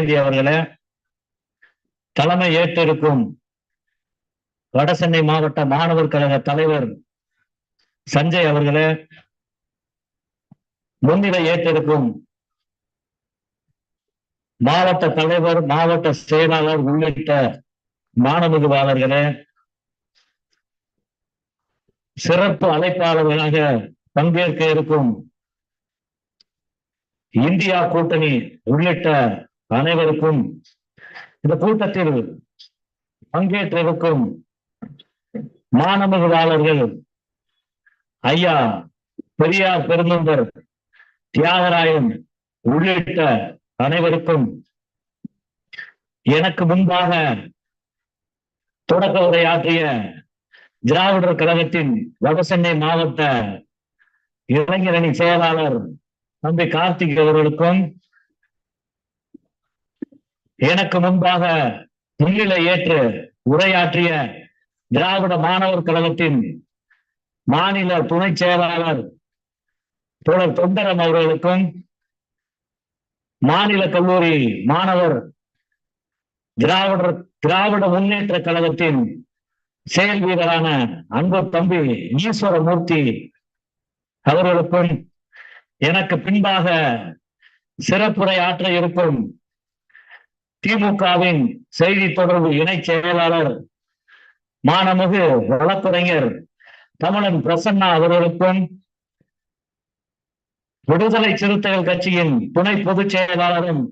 புகழேந்தி அவர்களே தலைமை ஏற்றிருக்கும் வடசென்னை மாவட்ட மாணவர் கழக தலைவர் சஞ்சய் அவர்களே முன்னிலை ஏற்றிருக்கும் மாவட்ட தலைவர் மாவட்ட செயலாளர் உள்ளிட்ட மாணவர்களே சிறப்பு அழைப்பாளர்களாக பங்கேற்க இருக்கும் இந்தியா கூட்டணி உள்ளிட்ட அனைவருக்கும் இந்த கூட்டத்தில் பங்கேற்றிருக்கும் மாணவர்களாளர்கள் ஐயா பெரியார் பெருந்தந்தர் தியாகராயன் உள்ளிட்ட அனைவருக்கும் எனக்கு முன்பாக தொடக்க உரையாற்றிய திராவிடர் கழகத்தின் வடசென்னை மாவட்ட இளைஞரணி செயலாளர் தம்பி கார்த்திக் அவர்களுக்கும் எனக்கு முன்பாக முன்னிலை ஏற்று உரையாற்றிய திராவிட மாணவர் கழகத்தின் மாநில துணை செயலாளர் தோழர் தொண்டரம் அவர்களுக்கும் மாநில கல்லூரி மாணவர் திராவிடர் திராவிட முன்னேற்ற கழகத்தின் செயல் வீரரான அன்பு தம்பி ஈஸ்வரமூர்த்தி அவர்களுக்கும் எனக்கு பின்பாக சிறப்புரை ஆற்ற இருக்கும் திமுகவின் செய்தி தொடர்பு இணை செயலாளர் மானமிகு வழக்கறிஞர் தமிழன் பிரசன்னா அவர்களுக்கும் விடுதலை சிறுத்தைகள் கட்சியின் துணை பொதுச் செயலாளரும்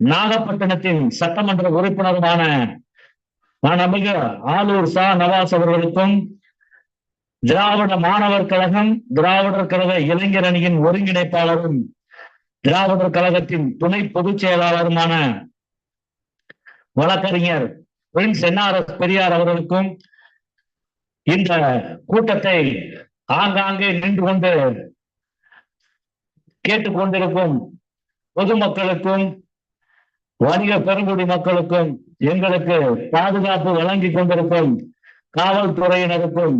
நாகப்பட்டினத்தின் சட்டமன்ற உறுப்பினருமான மாணமிகு ஆலூர் சா நவாஸ் அவர்களுக்கும் திராவிட மாணவர் கழகம் திராவிடர் கழக இளைஞர் அணியின் ஒருங்கிணைப்பாளரும் திராவிடர் கழகத்தின் துணை பொதுச் செயலாளருமான வழக்கறிஞர் பிரின்ஸ் என்ஆர்எஸ் பெரியார் அவர்களுக்கும் இந்த கூட்டத்தை ஆங்காங்கே நின்று கொண்டு கேட்டுக்கொண்டிருக்கும் பொதுமக்களுக்கும் வணிக பெருங்குடி மக்களுக்கும் எங்களுக்கு பாதுகாப்பு வழங்கி கொண்டிருக்கும் காவல்துறையினருக்கும்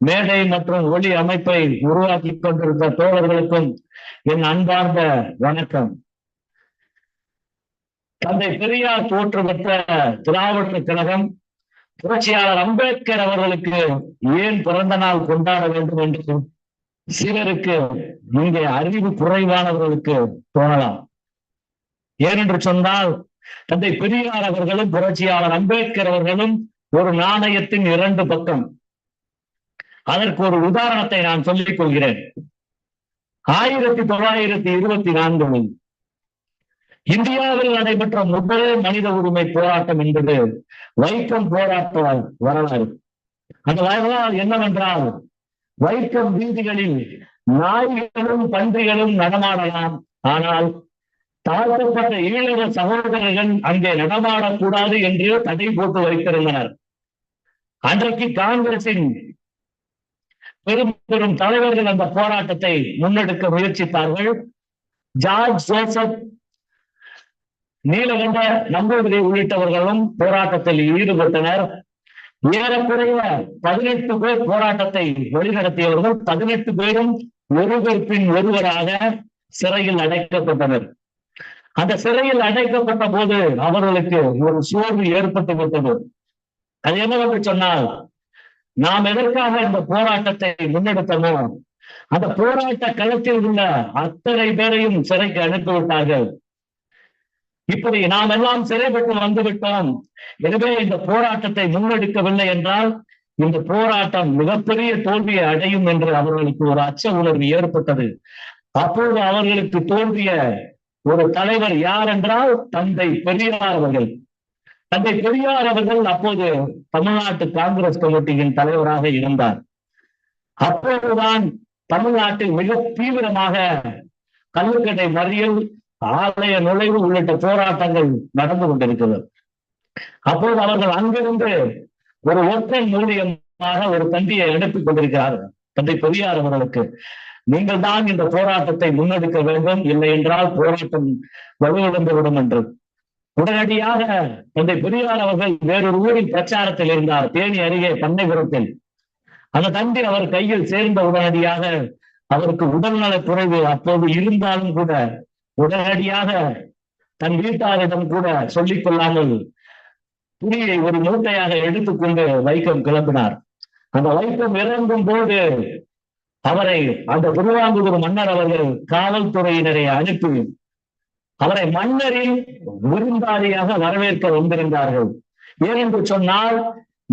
மேடை மற்றும் ஒளி அமைப்பை உருவாக்கி கொண்டிருந்த தோழர்களுக்கும் என் அன்பார்ந்த வணக்கம். தந்தை பெரியார் தோற்று பெற்ற திராவிடர் கழகம் புரட்சியாளர் அம்பேத்கர் அவர்களுக்கு ஏன் பிறந்த நாள் கொண்டாட வேண்டும் என்று சிலருக்கு இங்கே அறிவு குறைவானவர்களுக்கு தோணலாம். ஏனென்று சொன்னால் தந்தை பெரியார் அவர்களும் புரட்சியாளர் அம்பேத்கர் அவர்களும் ஒரு நாணயத்தின் இரண்டு பக்கம். அதற்கு ஒரு உதாரணத்தை நான் சொல்லிக் கொள்கிறேன். ஆயிரத்தி தொள்ளாயிரத்தி இருபத்தி நான்கு இந்தியாவில் நடைபெற்ற முதல் மனித உரிமை போராட்டம் என்பது வைக்கம் போராட்ட வரலாறு. அந்த வரலாறு என்னவென்றால் வைக்கம் வீதிகளில் நாய்களும் பன்றிகளும் நடமாடலாம். ஆனால் தாழ்த்தப்பட்ட ஈழக சகோதரர்கள் அங்கே நடமாடக்கூடாது என்று தடை போட்டு வைத்திருந்தனர். அன்றைக்கு காங்கிரசின் பெரும் பெரும் தலைவர்கள் அந்த போராட்டத்தை முன்னெடுக்க முயற்சித்தார்கள். ஜார்ஜ் ஜோசப் நீலகண்ட நம்பூதிரி உள்ளிட்டவர்களும் போராட்டத்தில் ஈடுபட்டனர். ஏறக்குறைய பதினெட்டு பேர் போராட்டத்தை வழிநடத்தியவர்கள் பதினெட்டு பேரும் ஒருவர் பின் ஒருவராக சிறையில் அடைக்கப்பட்டனர். அந்த சிறையில் அடைக்கப்பட்ட போது அவர்களுக்கு ஒரு சோர்வு ஏற்பட்டு விட்டது. அது என்ன சொன்னால் நாம் எதற்காக இந்த போராட்டத்தை முன்னெடுத்தனோ அந்த போராட்ட களத்தில் உள்ள அத்தனை பேரையும் சிறைக்கு அனுப்பிவிட்டார்கள். இப்படி நாம் எல்லாம் சிறைப்பட்டு வந்துவிட்டோம். எனவே இந்த போராட்டத்தை முன்னெடுக்கவில்லை என்றால் இந்த போராட்டம் மிகப்பெரிய தோல்வியை அடையும் என்று அவர்களுக்கு ஒரு அச்ச உணர்வு ஏற்பட்டது. அப்போது அவர்களுக்கு தோன்றிய ஒரு தலைவர் யார் என்றால் தந்தை பெரியார் அவர்கள். தந்தை பெரியார் அவர்கள் அப்போது தமிழ்நாட்டு காங்கிரஸ் கமிட்டியின் தலைவராக இருந்தார். அப்போதுதான் தமிழ்நாட்டில் மிக தீவிரமாக கல்லுக்கடை மறியல் ஆலய நுழைவு உள்ளிட்ட போராட்டங்கள் நடந்து கொண்டிருக்கிறது. அப்போது அவர்கள் அங்கிருந்து ஒரு ஒற்றை மூலியமாக ஒரு தந்தியை எடுத்துக் கொண்டிருக்கிறார்கள் தந்தை பெரியார் அவர்களுக்கு நீங்கள் தான் இந்த போராட்டத்தை முன்னெடுக்க வேண்டும். இல்லை என்றால் போராட்டம் வலுவிழந்துவிடும் என்று. உடனடியாக தந்தை பெரியார் அவர்கள் வேறொரு ஊரில் பிரச்சாரத்தில் இருந்தார் தேனி அருகே பண்ணைபுரத்தில் அந்த தந்தி அவர் கையில் சேர்ந்த உடனடியாக அவருக்கு உடல்நல குறைவு அப்போது இருந்தாலும் கூட உடனடியாக தன் வீட்டாரிடம் கூட சொல்லிக் கொள்ளாமல் துணியை ஒரு மூட்டையாக எடுத்துக்கொண்டு வைக்கம் கிளம்பினார். அந்த வைக்கம் இறங்கும் போது அவரை அந்த திருவாங்கூர் மன்னர் அவர்கள் காவல்துறையினரை அனுப்பி அவரை மன்னரின் விருந்தாளியாக வரவேற்க வந்திருந்தார்கள். ஏனென்று சொன்னால்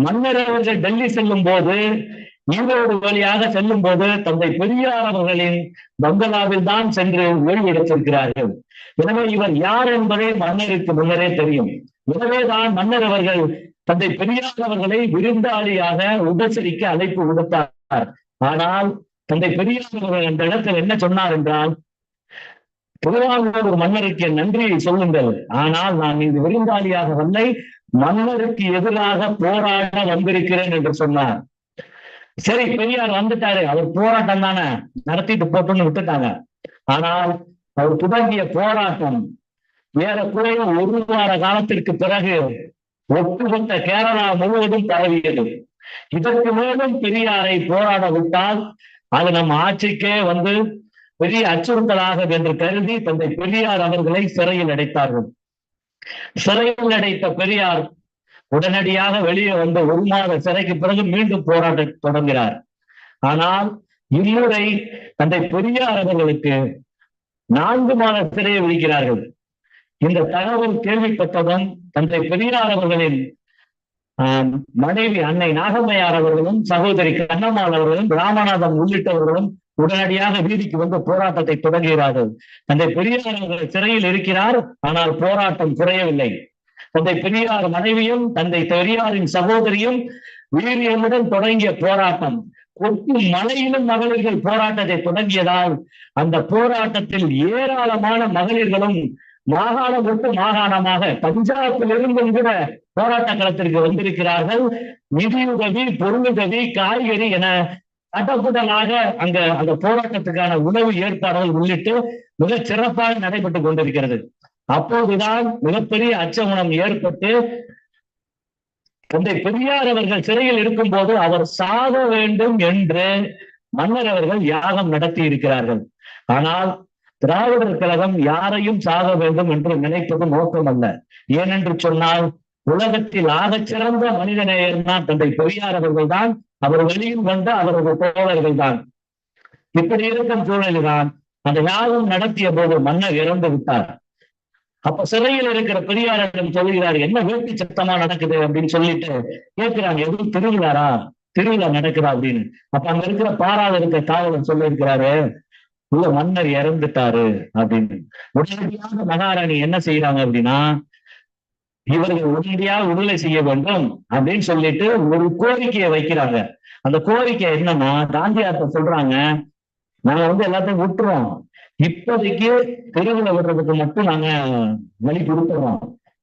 மன்னர் அவர்கள் டெல்லி செல்லும் போது ஈரோடு வழியாக செல்லும் போது தந்தை பெரியார் அவர்களின் பங்களாவில் தான் சென்று ஓய்வெடுத்திருக்கிறார்கள் எனவே இவர் யார் என்பதை மன்னருக்கு முன்னரே தெரியும். எனவேதான் மன்னர் அவர்கள் தந்தை பெரியார் அவர்களை விருந்தாளியாக உபசரிக்க அழைப்பு விடுத்தார். ஆனால் தந்தை பெரியார் அவர்கள் அந்த இடத்தில் என்ன சொன்னார் என்றால் திருவாரூர் மன்னருக்கு நன்றியை சொல்லுங்கள். ஆனால் நான் இங்கு விருந்தாளியாக வல்லை மன்னருக்கு எதிராக போராட வந்திருக்கிறேன் என்று சொன்னார். சரி பெரியார் வந்துட்டாரு. அவர் போராட்டம் தானே? நடத்திட்டு போட்டுன்னு விட்டுட்டாங்க. ஆனால் அவர் துவங்கிய போராட்டம் ஏறக்குறைய ஒரு வார காலத்திற்கு பிறகு ஒட்டுமொத்த கேரளா முழுவதும் பரவியது. இதற்கு மேலும் பெரியாரை போராட விட்டால் அது நம் ஆட்சிக்கே வந்து பெரிய அச்சுறுத்தலாக என்று கருதி தந்தை பெரியார் அவர்களை சிறையில் அடைத்தார்கள். சிறையில் அடைத்த பெரியார் உடனடியாக வெளியே வந்த ஒரு மாத சிறைக்கு பிறகு மீண்டும் போராட்ட தொடங்கினார். ஆனால் இம்முறை தந்தை பெரியார் அவர்களுக்கு நான்கு மாத சிறையை விழிக்கிறார்கள் இந்த தகவல் கேள்விப்பட்டதும் தந்தை பெரியார் அவர்களின் மனைவி அன்னை நாகம்மையார் அவர்களும் சகோதரி கண்ணம்மாள் அவர்களும் ராமநாதன் உள்ளிட்டவர்களும் உடனடியாக வீதிக்கு வந்து போராட்டத்தை தொடங்குகிறார்கள். தந்தை பெரியார் அவர்கள் சிறையில் இருக்கிறார் ஆனால் போராட்டம் குறையவில்லை. தந்தை பெரியார் மனைவியும் தந்தை பெரியாரின் சகோதரியும் வீரியமுடன் தொடங்கிய போராட்டம். கொட்டும் மலையிலும் மகளிர்கள் போராட்டத்தை தொடங்கியதால் அந்த போராட்டத்தில் ஏராளமான மகளிர்களும் மாகாணம் விட்டு மாகாணமாக பஞ்சாபில் இருந்தும் கூட போராட்ட களத்திற்கு வந்திருக்கிறார்கள். நிதியுதவி பொருளுதவி காய்கறி என தட்டப்புடலாக அங்க அந்த போராட்டத்துக்கான உணவு ஏற்பாடுகள் உள்ளிட்டு மிக சிறப்பாக நடைபெற்றுக் கொண்டிருக்கிறது. அப்போதுதான் மிகப்பெரிய அச்சகுணம் ஏற்பட்டு தந்தை பெரியார் அவர்கள் சிறையில் இருக்கும் போது அவர் சாக வேண்டும் என்று மன்னர் அவர்கள் யாகம் நடத்தி இருக்கிறார்கள். ஆனால் திராவிடர் கழகம் யாரையும் சாக வேண்டும் என்று நினைப்பது நோக்கம் அல்ல ஏனென்று சொன்னால் உலகத்தில் ஆகச் சிறந்த மனிதநேயர் தான் தந்தை பெரியார் அவர்கள் தான். அவர் வெளியும் வந்த அவரது தோழர்கள் தான். இப்படி இருக்கும் சூழலில்தான் அந்த யாகம் நடத்திய போது மன்னர் இறந்து விட்டார். அப்ப சிறையில் இருக்கிற பெரியாரிடம் சொல்கிறார் என்ன வேட்டி சத்தமா நடக்குது? அப்படின்னு சொல்லிட்டு கேட்கிறாங்க எதுவும் திருவிழாரா? திருவிழா நடக்குதா? அப்படின்னு. அப்ப அங்க இருக்கிற பாராத இருக்க காவலர் சொல்லி இருக்கிறாரு உள்ள மன்னர் இறந்துட்டாரு. அப்படின்னு. உடனடியாக மகாராணி என்ன செய்யறாங்க அப்படின்னா இவர்கள் உடனடியாக விடுதலை செய்ய வேண்டும் அப்படின்னு சொல்லிட்டு ஒரு கோரிக்கையை வைக்கிறாங்க. அந்த கோரிக்கை என்னன்னா காந்தியார்த்த சொல்றாங்க நாங்க வந்து எல்லாத்தையும் விட்டுறோம் இப்போதைக்கு தெருவில் விடுறதுக்கு மட்டும் நாங்க வழி கொடுத்துறோம்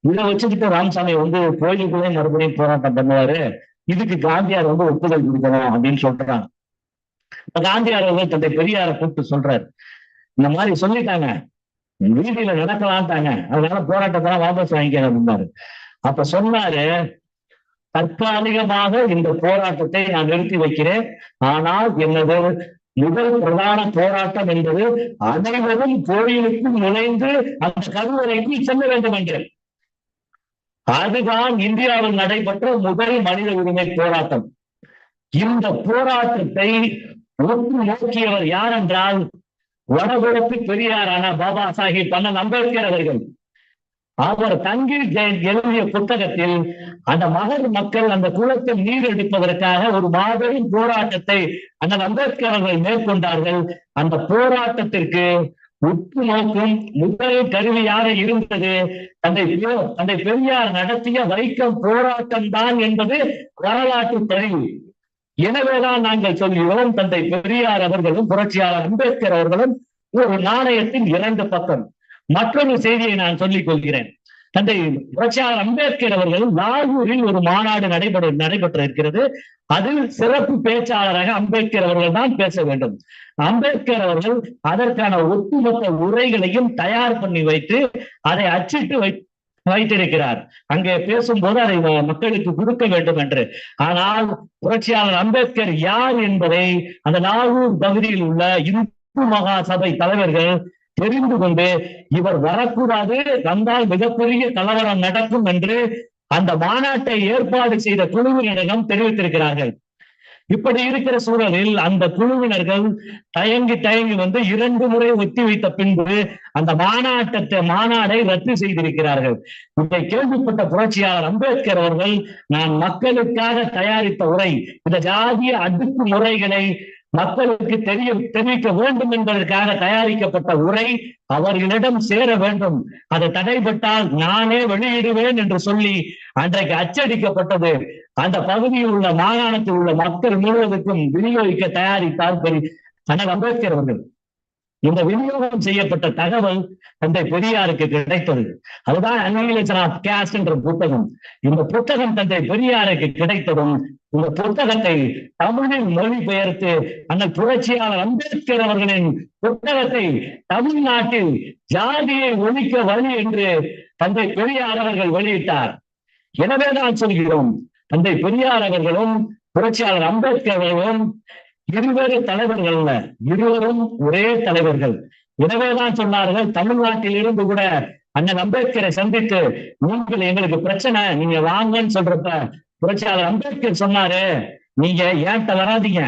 இதை வச்சுக்கிட்டு ராமசாமி வந்து கோயிலுக்குள்ளே மறுபடியும் போராட்டம் பண்ணுவாரு. இதுக்கு காந்தியார் வந்து ஒப்புதல் கொடுக்கணும் அப்படின்னு சொல்றாங்க. காந்தியார் வந்து தந்தை பெரியார கூப்பிட்டு சொல்றாரு. இந்த மாதிரி சொல்லிட்டாங்க. வீதியில நடக்கலான்ட்டாங்க அதனால போராட்டத்தெல்லாம் வாபஸ் வாங்கிக்க அப்படின்னாரு. அப்ப சொன்னாரு தற்காலிகமாக இந்த போராட்டத்தை நான் நிறுத்தி வைக்கிறேன். ஆனால் எனது முதல் பிரதான போராட்டம் என்பது அனைவரும் கோயிலுக்கும் நுழைந்து அந்த கருவறைக்கு செல்ல வேண்டும் என்கிறது அதுதான் இந்தியாவில் நடைபெற்ற முதல் மனித உரிமை போராட்டம். இந்த போராட்டத்தை ஒன்று நோக்கியவர் யார் என்றால் வடகிழக்கு பெரியாரான பாபா சாஹிப் அண்ணன் அம்பேத்கர் அவர்கள். அவர் தங்கி எழுதிய புத்தகத்தில் அந்த மகர் மக்கள் அந்த குளத்தில் நீர் எடுப்பதற்காக ஒரு மாபெரும் போராட்டத்தை அந்த அம்பேத்கர் அவர்கள் மேற்கொண்டார்கள். அந்த போராட்டத்திற்கு உற்று நோக்கும் முதல் கருவியாக இருந்தது? தந்தை தந்தை பெரியார் நடத்திய வைக்கம் போராட்டம் தான் என்பது வரலாற்று பதிவு. எனவேதான் நாங்கள் சொல்கிறோம் தந்தை பெரியார் அவர்களும் புரட்சியாளர் அம்பேத்கர் அவர்களும் ஒரு நாணயத்தின் இரண்டு பக்கம். மற்றொரு செய்தியை நான் சொல்லிக் கொள்கிறேன். தந்தை புரட்சியாளர் அம்பேத்கர் அவர்கள் லாகூரில் ஒரு மாநாடு நடைபெற நடைபெற்ற இருக்கிறது அதில் சிறப்பு பேச்சாளராக அம்பேத்கர் அவர்கள் தான் பேச வேண்டும். அம்பேத்கர் அவர்கள் அதற்கான ஒட்டுமொத்த உரைகளையும் தயார் பண்ணி வைத்து அதை அச்சிட்டு வை வைத்திருக்கிறார். அங்கே பேசும்போது அதை மக்களுக்கு கொடுக்க வேண்டும் என்று. ஆனால் புரட்சியாளர் அம்பேத்கர் யார் என்பதை அந்த லாகூர் பகுதியில் உள்ள இந்து மகா சபை தலைவர்கள் தெரிந்து கொண்டு இவர் வரக்கூடாது வந்தால் மிகப்பெரிய கலவரம் நடக்கும் என்று அந்த மாநாட்டை ஏற்பாடு செய்த குழுவினரிடம் தெரிவித்திருக்கிறார்கள். இப்படி இருக்கிற சூழலில் அந்த குழுவினர்கள் தயங்கி தயங்கி வந்து இரண்டு முறை ஒத்தி வைத்த பின்பு அந்த மாநாட்டத்தை மாநாடை ரத்து செய்திருக்கிறார்கள். இதை கேள்விப்பட்ட புரட்சியாளர் அம்பேத்கர் அவர்கள் நான் மக்களுக்காக தயாரித்த உரை இந்த ஜாதிய அடுக்கு முறைகளை மக்களுக்கு தெரிய தெரிவிக்க வேண்டும் என்பதற்காக தயாரிக்கப்பட்ட உரை அவர்களிடம் சேர வேண்டும். அது தடைபட்டால் நானே வெளியிடுவேன் என்று சொல்லி அன்றைக்கு அச்சடிக்கப்பட்டது. அந்த பகுதியில் உள்ள மாகாணத்தில் உள்ள மக்கள் முழுவதற்கும் விநியோகிக்க தயாரித்தார் பெரிய அண்ணல் அம்பேத்கர் அவர்கள். இந்த விநியோகம் செய்யப்பட்ட தகவல் தந்தை பெரியாருக்கு கிடைத்தது. அதுதான் அன்னிலேஷன் ஆஃப் கேஸ்ட் என்ற புத்தகம். இந்த புத்தகம் தந்தை பெரியாருக்கு கிடைத்ததும் இந்த புத்தகத்தை தமிழில் மொழிபெயர்த்து அந்த புரட்சியாளர் அம்பேத்கர் அவர்களின் புத்தகத்தை தமிழ்நாட்டில் ஜாதியை ஒழிக்க வழி என்று தந்தை பெரியார் அவர்கள் வெளியிட்டார். எனவே தான் சொல்கிறோம் தந்தை பெரியார் அவர்களும் புரட்சியாளர் அம்பேத்கர் அவர்களும் இருவேறு தலைவர்கள் இருவரும் ஒரே தலைவர்கள். எனவேதான் சொன்னார்கள் தமிழ்நாட்டில் இருந்து கூட அண்ணன் அம்பேத்கரை சந்தித்து நீங்கள் எங்களுக்கு பிரச்சனை நீங்க வாங்கன்னு சொல்றப்ப புரட்சியாளர் அம்பேத்கர் சொன்னாரு நீங்க ஏன்ட்ட வராதீங்க?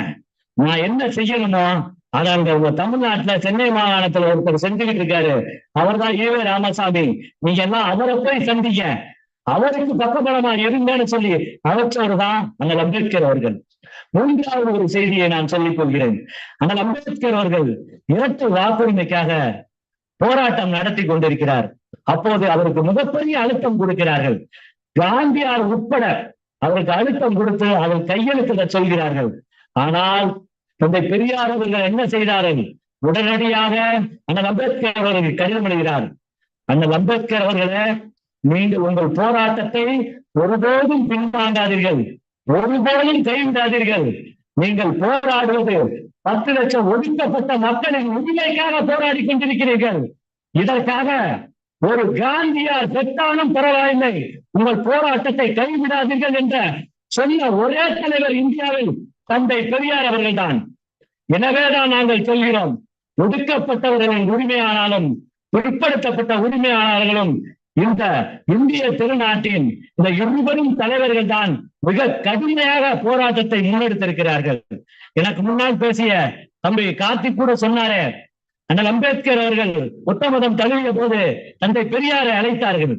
நான் என்ன செய்யணுமோ அதை அங்க உங்க தமிழ்நாட்டுல சென்னை மாகாணத்துல ஒருத்தர் செஞ்சுக்கிட்டு இருக்காரு. அவர்தான் ஈவே ராமசாமி. நீங்க எல்லாம் அவரை போய் சந்திங்க. அவருக்கு பக்கபலமா இருங்கன்னு சொல்லி அவற்றவர் தான் அண்ணன் அம்பேத்கர் அவர்கள். மூன்றாவது ஒரு செய்தியை நான் சொல்லிக் கொள்கிறேன். ஆனால் அம்பேத்கர் அவர்கள் இரட்டை வாக்குரிமைக்காக போராட்டம் நடத்தி கொண்டிருக்கிறார். அப்போது அவருக்கு மிகப்பெரிய அழுத்தம் கொடுக்கிறார்கள். காந்தியார் உட்பட அவருக்கு அழுத்தம் கொடுத்து அவர் கையெழுத்திட சொல்கிறார்கள். ஆனால் தந்தை பெரியார் அவர்கள் என்ன செய்தார்கள்? உடனடியாக அண்ணல் அம்பேத்கர் அவர்கள் கடிதம் எழுகிறார் அண்ணல் அம்பேத்கர் அவர்களே நீங்கள் உங்கள் போராட்டத்தை ஒருபோதும் பின்வாங்காதீர்கள். ஒருபோதும் கைவிடாதீர்கள் நீங்கள் போராடுவது பத்து லட்சம் ஒதுக்கப்பட்ட மக்களின் உரிமைக்காக போராடி கொண்டிருக்கிறீர்கள். இதற்காக ஒரு காந்தியார் பெற்றாலும் பரவாயில்லை. உங்கள் போராட்டத்தை கைவிடாதீர்கள் என்ற சொன்ன ஒரே தலைவர் இந்தியாவில் தந்தை பெரியார் அவர்கள்தான். எனவேதான் நாங்கள் சொல்கிறோம் ஒடுக்கப்பட்டவர்களின் உரிமையானாலும் பிற்படுத்தப்பட்ட உரிமையாளர்களும் இந்த இந்திய திருநாட்டின் இந்த இருவரும் தலைவர்கள் தான் மிக கடுமையாக போராட்டத்தை முன்னெடுத்திருக்கிறார்கள். எனக்கு முன்னால் பேசிய தம்பி கார்த்திக் கூட சொன்னாரே அண்ணல் அம்பேத்கர் அவர்கள் ஒட்டமதம் தழுவிய போது தந்தை பெரியாரை அழைத்தார்கள்.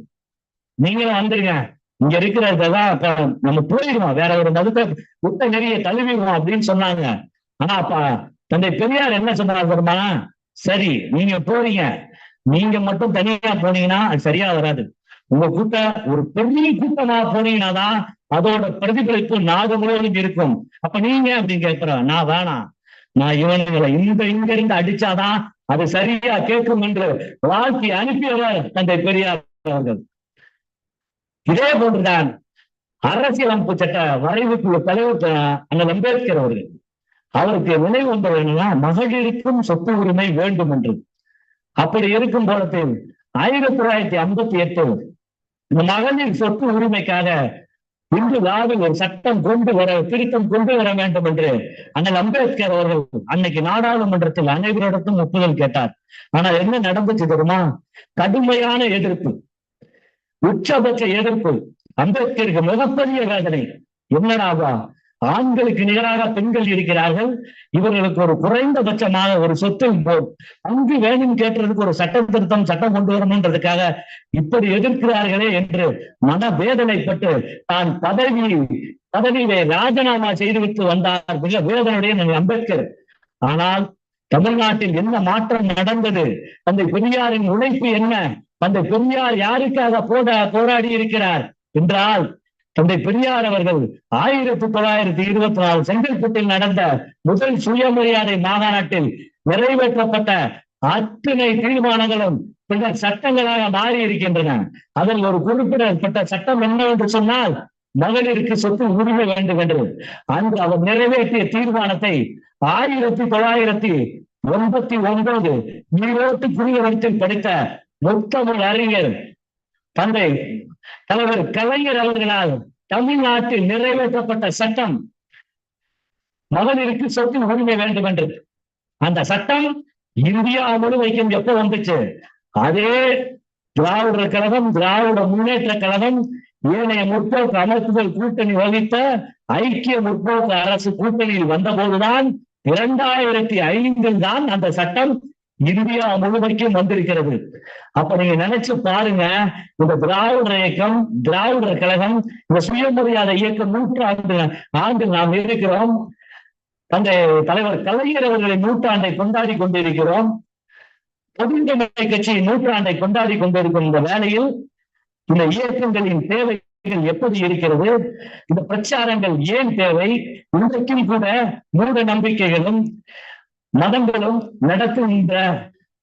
நீங்களும் வந்துருங்க. இங்க இருக்கிறதெல்லாம் நம்ம போயிடுவோம். வேற ஒரு மதத்தை புத்த நெறிய தழுவிடுவோம் அப்படின்னு சொன்னாங்க. ஆனா அப்பா தந்தை பெரியார் என்ன சொன்னார் தெரியுமா? சரி நீங்க போறீங்க. நீங்க மட்டும் தனியா போனீங்கன்னா அது சரியா வராது. உங்க கூட்ட ஒரு பெரிய கூட்டமா போனீங்கன்னா தான் அதோட பிரதிபலிப்பு நாடு முழுவதும் இருக்கும். அப்ப நீங்க அப்படின்னு கேட்கிறோம் நான் வேணாம். நான் இவனுங்களை இந்த இங்க இருந்து அடிச்சாதான் அது சரியா கேட்கும் என்று வாழ்க்கை அனுப்பியவர் தந்தை பெரியார் அவர்கள். இதே போன்றுதான் அரசியலமைப்பு சட்ட வரைவுக்குழு தலைவர் அண்ணல் அம்பேத்கர் அவர்கள். அவருக்கு நினைவு வந்தது என்னன்னா மகளிருக்கும் சொத்து உரிமை வேண்டும் என்று. அப்படி இருக்கும் பொழுது ஆயிரத்தி தொள்ளாயிரத்தி ஐம்பத்தி எட்டு இந்த மகளிர் சொத்து உரிமைக்காக இந்து லாவில் ஒரு சட்டம் கொண்டு வர திருத்தம் கொண்டு வர வேண்டும் என்று அண்ணல் அம்பேத்கர் அவர்கள் அன்னைக்கு நாடாளுமன்றத்தில் அனைவரிடத்தும் ஒப்புதல் கேட்டார். ஆனா என்ன நடந்துச்சு தெரியுமா? கடுமையான எதிர்ப்பு. உச்சபட்ச எதிர்ப்பு. அம்பேத்கருக்கு மிகப்பெரிய வேதனை. என்னடாவா? ஆண்களுக்கு நிகராக பெண்கள் இருக்கிறார்கள். இவர்களுக்கு ஒரு குறைந்தபட்சமாக ஒரு சொத்து பங்கு வேணும் கேட்டதுக்கு ஒரு சட்ட திருத்தம் சட்டம் கொண்டு வரணுன்றதுக்காக இப்படி எதிர்க்கிறார்களே என்று மனவேதனைப்பட்டு தான் பதவி பதவியை ராஜினாமா செய்துவிட்டு வந்தார் மிக வேதனையுடைய அம்பேத்கர். ஆனால் தமிழ்நாட்டில் என்ன மாற்றம் நடந்தது? அந்த பெரியாரின் உழைப்பு என்ன? தந்தை பெரியார் யாருக்காக போட போராடி இருக்கிறார்? என்றால் தந்தை பெரியார் அவர்கள் ஆயிரத்தி தொள்ளாயிரத்தி இருபத்தி நாலு செங்கல்பட்டில் நடந்த முதல் சுயமரியாதை மாகாநாட்டில் நிறைவேற்றப்பட்ட அத்தனை தீர்மானங்களும் பின்னர் சட்டங்களாக மாறி இருக்கின்றன அதில் ஒரு குறிப்பிடப்பட்ட சட்டம் என்னவென்று சொன்னால் மகளிருக்கு சொத்து உரிமை வேண்டும் என்று. அன்று அவர் நிறைவேற்றிய தீர்மானத்தை ஆயிரத்தி தொள்ளாயிரத்தி எண்பத்தி ஒன்பது ஈரோட்டு குடியரசில் படித்த முத்தமிழ் அறிஞர் தந்தை தலைவர் கலைஞர் அவர்களால் தமிழ்நாட்டில் நிறைவேற்றப்பட்ட சட்டம் மகளிருக்கு சொத்து உரிமை வேண்டும் என்று. அந்த சட்டம் இந்தியா முழுமைக்கும் எப்ப வந்துச்சு? அதே திராவிடர் கழகம் திராவிட முன்னேற்ற கழகம் ஏனைய முற்போக்கு அமைப்புகள் கூட்டணி வகித்த ஐக்கிய முற்போக்கு அரசு கூட்டணியில் வந்தபோதுதான் இரண்டாயிரத்தி ஐந்தில் தான் அந்த சட்டம் இந்தியா முழுவதுக்கும் வந்திருக்கிறது. அப்ப நீங்க நினைச்சு பாருங்க இந்த திராவிட இயக்கம் திராவிடர் கழகம் இந்த சுயமரியாதை இயக்கம் நூற்றாண்டு ஆண்டு நாம் இருக்கிறோம். தந்தை தலைவர் கலைஞர் அவர்களின் நூற்றாண்டை கொண்டாடி கொண்டிருக்கிறோம். பொதுந்தமை கட்சியின் நூற்றாண்டை கொண்டாடி கொண்டிருக்கும் இந்த வேளையில் இந்த இயக்கங்களின் தேவைகள் எப்படி இருக்கிறது? இந்த பிரச்சாரங்கள் ஏன் தேவை? இன்றைக்கும் கூட மூட நம்பிக்கைகளும் மதங்களும் நடத்துகின்ற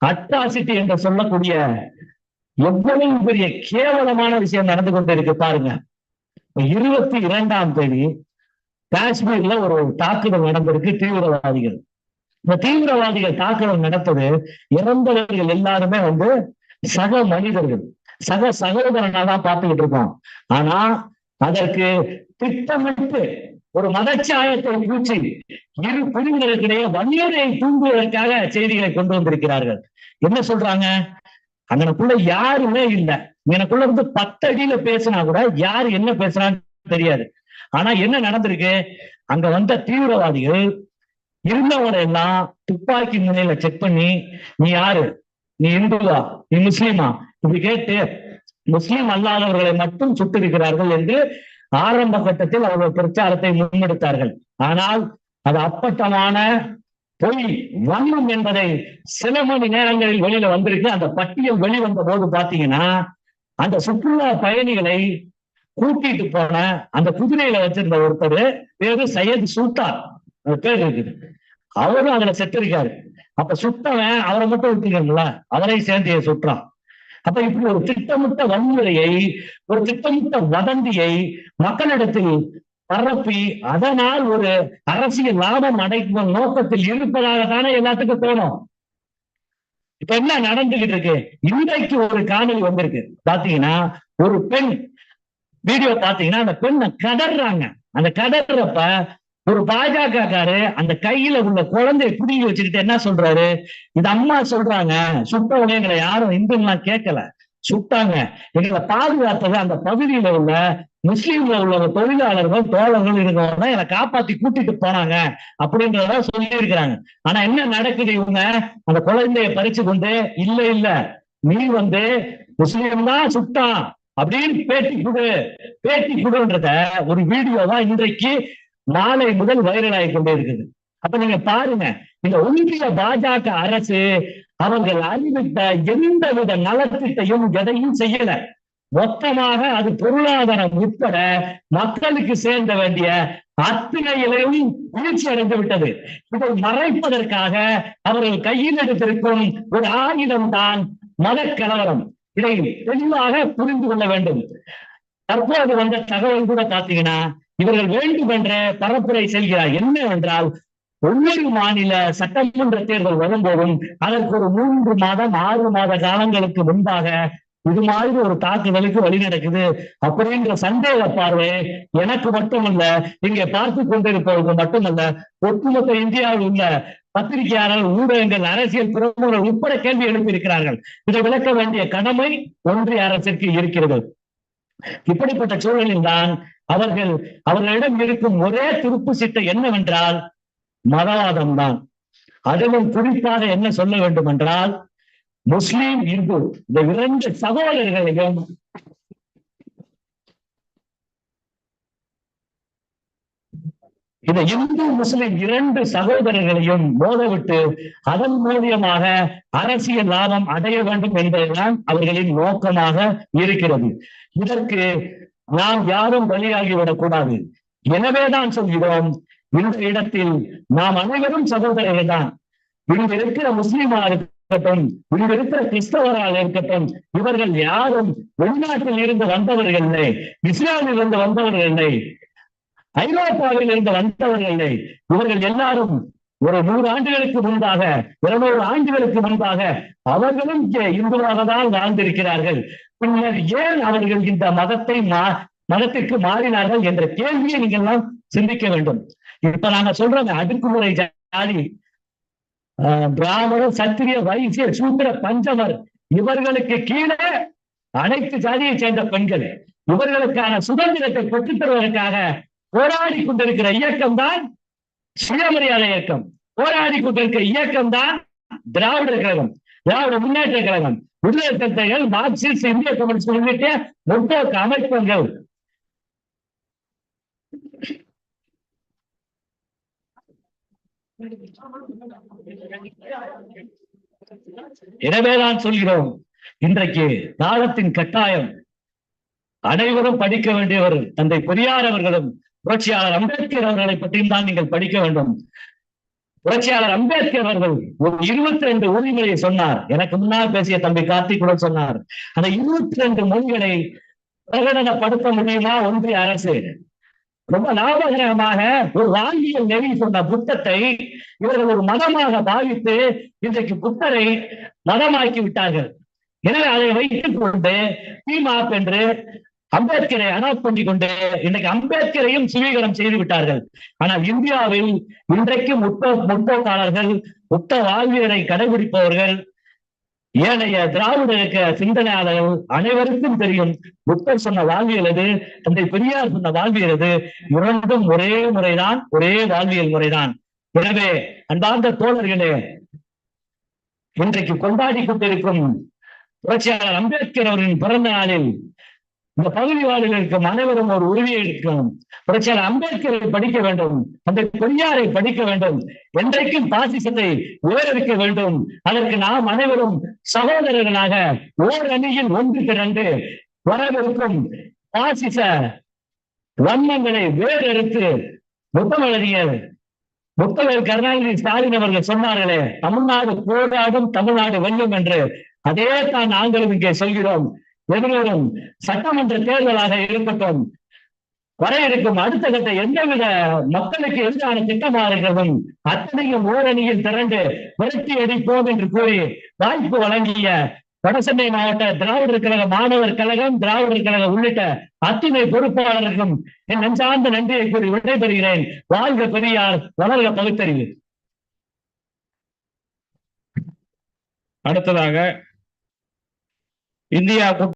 அட்ராசிட்டி என்று சொல்லக்கூடிய எவ்வளவு பெரிய கேவலமான விஷயம் நடந்து கொண்டிருக்கு பாருங்க. இருபத்தி இரண்டாம் தேதி காஷ்மீர்ல ஒரு தாக்குதல் நடந்திருக்கு தீவிரவாதிகள். இந்த தீவிரவாதிகள் தாக்குதல் நடத்தது இறந்தவர்கள் எல்லாருமே வந்து சக மனிதர்கள் சக சகோதரனா தான் பார்த்துக்கிட்டு இருக்கோம். ஆனா அதற்கு திட்டமிட்டு ஒரு மதச்சாயத்தை நிகழ்ச்சி இரு பிரிவினருக்கிடையே வன்னியரை தூண்டுவதற்காக செய்திகளை கொண்டு வந்திருக்கிறார்கள். என்ன சொல்றாங்க? அங்கனக்குள்ள யாருமே இல்லை. எனக்குள்ள இருந்து பத்து அடியில பேசினா கூட யாரு என்ன பேசுறான்னு தெரியாது. ஆனா என்ன நடந்திருக்கு? அங்க வந்த தீவிரவாதிகள் இருந்தவரை எல்லாம் துப்பாக்கி முனையில செக் பண்ணி நீ யாரு? நீ இந்துவா? நீ முஸ்லீமா? இப்படி கேட்டு முஸ்லீம் அல்லாதவர்களை மட்டும் சுட்டிருக்கிறார்கள் என்று ஆரம்ப கட்டத்தில் அவர்கள் பிரச்சாரத்தை முன்னெடுத்தார்கள். ஆனால் அது அப்பட்டமான பொய் வன்மம் என்பதை சில மணி நேரங்களில் வெளியில வந்திருக்கு. அந்த பட்டியல் வெளிவந்த போது பாத்தீங்கன்னா அந்த சுற்றுலா பயணிகளை கூட்டிட்டு போன அந்த குதிரையில வச்சிருந்த ஒருத்தர் பேரு சையத் சுல்தான். பேர் இருக்குது. அவரும் அதுல செத்திருக்காரு. அப்ப சுட்டவன் அவரை மட்டும் விட்டுருக்கீங்களா அதனை சேர்ந்து சுற்றான் அப்ப இப்படி ஒரு திட்டமிட்ட வன்முறையை ஒரு திட்டமிட்ட வதந்தியை மக்களிடத்தில் பரப்பி அதனால் ஒரு அரசியல் லாபம் அடைக்கும் நோக்கத்தில் இருப்பதாக தானே எல்லாத்துக்கும் தோணும். இப்ப என்ன நடந்துகிட்டு இருக்கு? இன்றைக்கு ஒரு காணொலி வந்திருக்கு. பாத்தீங்கன்னா ஒரு பெண் வீடியோ பாத்தீங்கன்னா அந்த பெண்ணை கடறாங்க அந்த கடறப்ப ஒரு பாஜக காரு அந்த கையில உள்ள குழந்தைய புடிங்கி வச்சுக்கிட்டு என்ன சொல்றாரு? இந்த அம்மா சொல்றாங்க. சுட்டவங்க எங்களை யாரும் இந்துலாம் கேட்கல. சுட்டாங்க. எங்களை பாதுகாத்தது அந்த பகுதியில உள்ள முஸ்லீம்ல உள்ள தொழிலாளர்கள் தோழர்கள் இருக்கவங்க என்னை காப்பாத்தி கூட்டிட்டு போனாங்க அப்படின்றத சொல்லி இருக்கிறாங்க ஆனா என்ன நடக்குது இவங்க? அந்த குழந்தைய பறிச்சு கொண்டு இல்ல இல்ல நீ வந்து முஸ்லீம் தான் சுட்டான் அப்படின்னு பேட்டி கொடு பேட்டி கொடுன்றத ஒரு வீடியோ தான் இன்றைக்கு நாளை முதல் வைரல் கொண்டே இருக்குது. அப்ப நீங்க பாருங்க இந்த ஒன்றிய பாஜக அரசு அவர்கள் அறிவித்த எந்த வித நலத்திட்டையும் எதையும் செய்யல. மொத்தமாக அது பொருளாதாரம் உட்பட மக்களுக்கு சேர்ந்த வேண்டிய அத்தனையிலையும் வீழ்ச்சி அடைந்து விட்டது. இதை மறைப்பதற்காக அவர்கள் கையில் எடுத்திருக்கும் ஒரு ஆயுதம் தான் மத கலவரம். இதை தெளிவாக புரிந்து கொள்ள வேண்டும். தற்போது வந்த தகவல் கூட பாத்தீங்கன்னா இவர்கள் வேண்டும் என்ற பரப்புரை செல்கிறார் என்னவென்றால் ஒவ்வொரு மாநில சட்டமன்ற தேர்தல் வரும்போதும் அதற்கு ஒரு மூன்று மாதம் ஆறு மாத காலங்களுக்கு முன்பாக இது மாதிரி ஒரு தாக்குதலுக்கு வழி நடக்குது அப்படின்ற சந்தேக பார்வை எனக்கு மட்டுமல்ல இங்கே பார்த்து கொண்டிருப்பவர்கள் மட்டுமல்ல ஒட்டுமொத்த இந்தியாவில் உள்ள பத்திரிகையாளர் ஊடகங்கள் அரசியல் பிரமுகர்கள் உட்பட கேள்வி எழுப்பியிருக்கிறார்கள். இதை விளக்க வேண்டிய கடமை ஒன்றிய அரசிற்கு இருக்கிறது. இப்படிப்பட்ட சூழலில் தான் அவர்கள் அவர்களிடம் இருக்கும் ஒரே திருப்பு சிட்டை என்னவென்றால் மதவாதம் தான் அதுவும் குறிப்பாக என்ன சொல்ல வேண்டும் என்றால் முஸ்லீம் இந்து இந்த இரண்டு சகோதரர்களையும் இந்த இந்து முஸ்லிம் இரண்டு சகோதரர்களையும் மோதவிட்டு அதன் மூலியமாக அரசியல் லாபம் அடைய வேண்டும் என்பதுதான் அவர்களின் நோக்கமாக இருக்கிறது. இதற்கு நாம் யாரும் பலியாகிவிடக் கூடாது எனவேதான் சொல்கிறோம் இந்த இடத்தில் நாம் அனைவரும் சகோதரர்கள் தான். இங்கு இருக்கிற முஸ்லிமா இருக்கட்டும் இங்கு இருக்கிற கிறிஸ்தவராக இருக்கட்டும் இவர்கள் யாரும் வெளிநாட்டில் இருந்து வந்தவர்கள் இல்லை இஸ்லாமில் இருந்து வந்தவர்கள் இல்லை ஐரோப்பாவில் இருந்து வந்தவர்கள் இல்லை. இவர்கள் எல்லாரும் ஒரு நூறு ஆண்டுகளுக்கு முன்பாக இருநூறு ஆண்டுகளுக்கு முன்பாக அவர்களும் இந்துவாக தான் வாழ்ந்திருக்கிறார்கள். பின்னர் ஏன் அவர்கள் இந்த மதத்தை மா மதத்திற்கு மாறினார்கள் என்ற கேள்வியை நீங்கள் எல்லாம் சிந்திக்க வேண்டும். இப்ப நாங்க சொல்றோம் அடுக்குமுறை ஜாதி பிராமணர் சத்திரிய வைசிய சூத்திர பஞ்சவர் இவர்களுக்கு கீழே அனைத்து ஜாதியை சேர்ந்த பெண்கள் இவர்களுக்கான சுதந்திரத்தை பெற்றுத்தருவதற்காக போராடி கொண்டிருக்கிற இயக்கம் தான் சுயமரியாதை இயக்கம். போராடி கொண்டிருக்கிற இயக்கம் தான் திராவிடர் கழகம். திராவிட முன்னேற்ற கழகம் விடுதலை சிறுத்தைகள் மார்க்சிஸ்ட் இந்திய கம்யூனிஸ்ட் உள்ளிட்ட முற்போக்கு அமைப்புகள். எனவேதான் சொல்கிறோம் இன்றைக்கு காலத்தின் கட்டாயம். அனைவரும் படிக்க வேண்டியவர் தந்தை பெரியார் அவர்களும் புரட்சியாளர் அம்பேத்கர் அவர்களை பற்றியும் தான் நீங்கள் படிக்க வேண்டும். புரட்சியாளர் அம்பேத்கர் அவர்கள் ஒரு இருபத்தி ரெண்டு உறுதிமொழியை சொன்னார். எனக்கு முன்னால் பேசிய தம்பி கார்த்திக் கூட சொன்னார். அந்த இருபத்தி ரெண்டு மொழிகளை பிரகடனப்படுத்த முடியுமா ஒன்றிய அரசு? ரொம்ப லாபகரமாக ஒரு வாழ்வியல் நெறி சொன்ன புத்தத்தை இவர்கள் ஒரு மதமாக பாவித்து இன்றைக்கு புத்தரை மதமாக்கி விட்டார்கள். எனவே அதை வைத்துக் கொண்டு தீமாப் என்று அம்பேத்கரை அனாப் பண்ணி கொண்டு இன்னைக்கு அம்பேத்கரையும் சுவீகரம் செய்து விட்டார்கள். ஆனால் இந்தியாவில் இன்றைக்கு முற்போ முற்போக்காளர்கள் முத்த வாழ்வியலை கடைபிடிப்பவர்கள் ஏனைய திராவிட இயக்க சிந்தனையாளர்கள் அனைவருக்கும் தெரியும் புத்தர் சொன்ன வாழ்வியல் எது தந்தை பெரியார் சொன்ன வாழ்வியல் எது இரண்டும் ஒரே முறைதான் ஒரே வாழ்வியல் முறைதான். எனவே அன்பார்ந்த தோழர்களே இன்றைக்கு கொண்டாடி கொண்டிருக்கும் புரட்சியாளர் அம்பேத்கர் அவரின் பிறந்த நாளில் இந்த பகுதி இருக்கும் அனைவரும் ஒரு உறுதியை எடுக்கணும் புரட்சியாளர் அம்பேத்கரை படிக்க வேண்டும். அந்த பெரியாரை படிக்க வேண்டும். என்றைக்கும் பாசிசத்தை வேறறுக்க வேண்டும். அதற்கு நாம் அனைவரும் சகோதரர்களாக ஓர் அணியில் ஒன்று திரண்டு வரவிருக்கும் பாசிச வண்ணங்களை வேறறுத்து முத்தமிழறிஞர் முத்தமிழர் கருணாநிதி ஸ்டாலின் அவர்கள் சொன்னார்களே தமிழ்நாடு போராடும் தமிழ்நாடு வெல்லும் என்று. அதே தான் நாங்களும் இங்கே சொல்கிறோம். எதிர்வரும் சட்டமன்ற தேர்தலாக இருக்கட்டும். வர இருக்கும் அடுத்த கட்ட எந்தவித மக்களுக்கு எதிரான திட்டமாக இருக்கிறதும் அத்தனையும் ஓரணியில் திரண்டு விரட்டி அடிப்போம் என்று கூறி வாய்ப்பு வழங்கிய வடசென்னை மாவட்ட திராவிடர் கழக மாணவர் கழகம் திராவிடர் கழகம் உள்ளிட்ட அத்துணை பொறுப்பாளருக்கும் என் நெஞ்சார்ந்த நன்றியை கூறி விடைபெறுகிறேன். வாழ்க பெரியார் வளர்க பகுத்தறிவு. அடுத்ததாக இந்தியா